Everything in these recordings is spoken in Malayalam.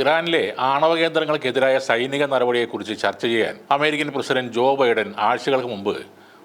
ഇറാനിലെ ആണവ കേന്ദ്രങ്ങൾക്കെതിരായ സൈനിക നടപടിയെക്കുറിച്ച് ചർച്ച ചെയ്യാൻ അമേരിക്കൻ പ്രസിഡന്റ് ജോ ബൈഡൻ ആഴ്ചകൾക്ക് മുമ്പ്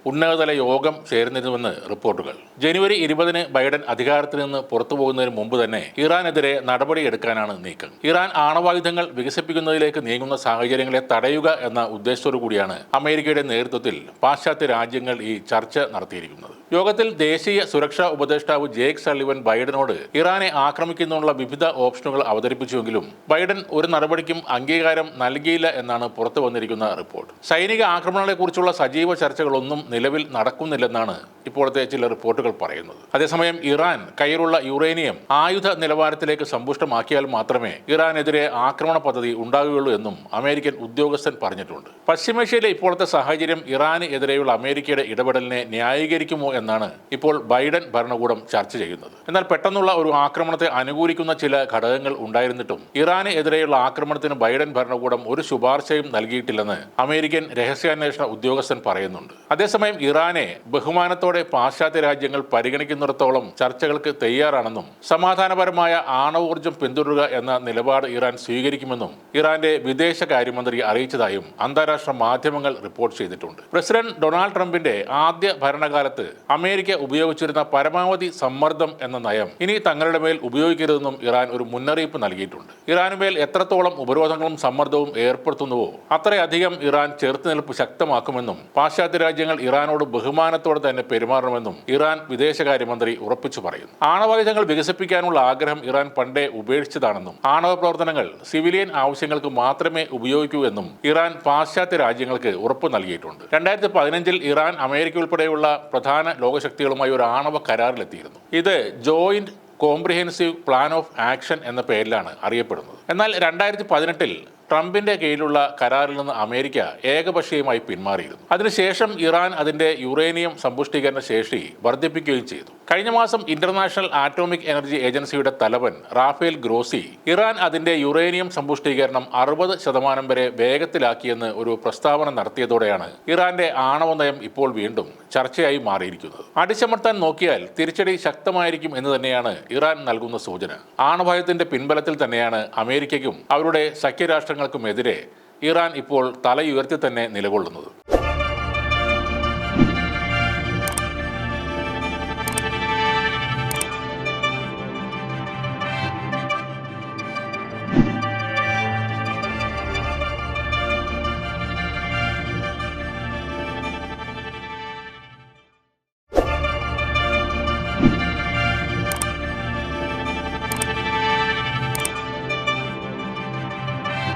ഉന്നതതല യോഗം ചേർന്നിരുന്നുവെന്ന് റിപ്പോർട്ടുകൾ. ജനുവരി ഇരുപതിന് ബൈഡൻ അധികാരത്തിൽ നിന്ന് പുറത്തു പോകുന്നതിന് മുമ്പ് തന്നെ ഇറാനെതിരെ നടപടിയെടുക്കാനാണ് നീക്കം. ഇറാൻ ആണവായുധങ്ങൾ വികസിപ്പിക്കുന്നതിലേക്ക് നീങ്ങുന്ന സാഹചര്യങ്ങളെ തടയുക എന്ന ഉദ്ദേശത്തോടു കൂടിയാണ് അമേരിക്കയുടെ നേതൃത്വത്തിൽ പാശ്ചാത്യ രാജ്യങ്ങൾ ഈ ചർച്ച നടത്തിയിരിക്കുന്നത്. യോഗത്തിൽ ദേശീയ സുരക്ഷാ ഉപദേഷ്ടാവ് ജേക്ക് സള്ളിവൻ ബൈഡനോട് ഇറാനെ ആക്രമിക്കുന്നതിനുള്ള വിവിധ ഓപ്ഷനുകൾ അവതരിപ്പിച്ചുവെങ്കിലും ബൈഡൻ ഒരു നടപടിക്കും അംഗീകാരം നൽകിയില്ല എന്നാണ് പുറത്തു വന്നിരിക്കുന്ന റിപ്പോർട്ട്. സൈനിക ആക്രമണങ്ങളെക്കുറിച്ചുള്ള സജീവ ചർച്ചകളൊന്നും നിലവിൽ നടക്കുന്നില്ലെന്നാണ് ഇപ്പോഴത്തെ ചില റിപ്പോർട്ടുകൾ പറയുന്നത്. അതേസമയം ഇറാൻ കയ്യിലുള്ള യുറേനിയം ആയുധ നിലവാരത്തിലേക്ക് സമ്പുഷ്ടമാക്കിയാൽ മാത്രമേ ഇറാനെതിരെ ആക്രമണ പദ്ധതി ഉണ്ടാകുകയുള്ളൂ എന്നും അമേരിക്കൻ ഉദ്യോഗസ്ഥൻ പറഞ്ഞിട്ടുണ്ട്. പശ്ചിമേഷ്യയിലെ ഇപ്പോഴത്തെ സാഹചര്യം ഇറാന് എതിരെയുള്ള അമേരിക്കയുടെ ഇടപെടലിനെ ന്യായീകരിക്കുമോ എന്നാണ് ഇപ്പോൾ ബൈഡൻ ഭരണകൂടം ചർച്ച ചെയ്യുന്നത്. എന്നാൽ പെട്ടെന്നുള്ള ഒരു ആക്രമണത്തെ അനുകൂലിക്കുന്ന ചില ഘടകങ്ങൾ ഉണ്ടായിരുന്നിട്ടും ഇറാന് എതിരെയുള്ള ആക്രമണത്തിന് ബൈഡൻ ഭരണകൂടം ഒരു ശുപാർശയും നൽകിയിട്ടില്ലെന്ന് അമേരിക്കൻ രഹസ്യാന്വേഷണ ഉദ്യോഗസ്ഥൻ പറയുന്നുണ്ട്. അതേസമയം ഇറാനെ ബഹുമാനത്തോടെ പാശ്ചാത്യ രാജ്യങ്ങൾ പരിഗണിക്കുന്നിടത്തോളം ചർച്ചകൾക്ക് തയ്യാറാണെന്നും സമാധാനപരമായ ആണവോർജം പിന്തുടരുക എന്ന നിലപാട് ഇറാൻ സ്വീകരിക്കുമെന്നും ഇറാന്റെ വിദേശകാര്യമന്ത്രി അറിയിച്ചതായും അന്താരാഷ്ട്ര മാധ്യമങ്ങൾ റിപ്പോർട്ട് ചെയ്തിട്ടുണ്ട്. പ്രസിഡന്റ് ഡൊണാൾഡ് ട്രംപിന്റെ ആദ്യ ഭരണകാലത്ത് അമേരിക്ക ഉപയോഗിച്ചിരുന്ന പരമാവധി സമ്മർദ്ദം എന്ന നയം ഇനി തങ്ങളുടെ മേൽ ഉപയോഗിക്കരുതെന്നും ഇറാൻ ഒരു മുന്നറിയിപ്പ് നൽകിയിട്ടുണ്ട്. ഇറാനുമേൽ എത്രത്തോളം ഉപരോധങ്ങളും സമ്മർദ്ദവും ഏർപ്പെടുത്തുന്നുവോ അത്രയധികം ഇറാൻ ചെറുത്തുനിൽപ്പ് ശക്തമാക്കുമെന്നും പാശ്ചാത്യ രാജ്യങ്ങൾ ഇറാനോട് ബഹുമാനത്തോടെ തന്നെ പെരുമാറണമെന്നും ഇറാൻ വിദേശകാര്യമന്ത്രി ഉറപ്പിച്ചു പറയുന്നു. ആണവായുധങ്ങൾ വികസിപ്പിക്കാനുള്ള ആഗ്രഹം ഇറാൻ പണ്ടേ ഉപേക്ഷിച്ചതാണെന്നും ആണവ പ്രവർത്തനങ്ങൾ സിവിലിയൻ ആവശ്യങ്ങൾക്ക് മാത്രമേ ഉപയോഗിക്കൂ എന്നും ഇറാൻ പാശ്ചാത്യ രാജ്യങ്ങൾക്ക് ഉറപ്പ് നൽകിയിട്ടുണ്ട്. രണ്ടായിരത്തി പതിനഞ്ചിൽ ഇറാൻ അമേരിക്ക ഉൾപ്പെടെയുള്ള പ്രധാന ലോകശക്തികളുമായി ഒരു ആണവ കരാറിലെത്തിയിരുന്നു. ഇത് joint comprehensive plan of action എന്ന പേരിലാണ് അറിയപ്പെടുന്നത്. എന്നാൽ രണ്ടായിരത്തി പതിനെട്ടിൽ ട്രംപിന്റെ കീഴിലുള്ള കരാറിൽ നിന്ന് അമേരിക്ക ഏകപക്ഷീയമായി പിന്മാറിയിരുന്നു. അതിനുശേഷം ഇറാൻ അതിന്റെ യുറേനിയം സമ്പുഷ്ടീകരണ ശേഷി വർദ്ധിപ്പിക്കുകയും ചെയ്തു. കഴിഞ്ഞ മാസം ഇന്റർനാഷണൽ ആറ്റോമിക് എനർജി ഏജൻസിയുടെ തലവൻ റാഫേൽ ഗ്രോസി ഇറാൻ അതിന്റെ യുറേനിയം സമ്പുഷ്ടീകരണം അറുപത് ശതമാനം വരെ വേഗത്തിലാക്കിയെന്ന് ഒരു പ്രസ്താവന നടത്തിയതോടെയാണ് ഇറാന്റെ ആണവ നയം ഇപ്പോൾ വീണ്ടും ചർച്ചയായി മാറിയിരിക്കുന്നത്. അടിച്ചമർത്താൻ നോക്കിയാൽ തിരിച്ചടി ശക്തമായിരിക്കും എന്ന് തന്നെയാണ് ഇറാൻ നൽകുന്ന സൂചന. ആണവഭയത്തിന്റെ പിൻബലത്തിൽ തന്നെയാണ് അമേരിക്കയ്ക്കും അവരുടെ സഖ്യരാഷ്ട്രങ്ങൾക്കുമെതിരെ ഇറാൻ ഇപ്പോൾ തലയുയർത്തി തന്നെ നിലകൊള്ളുന്നത്.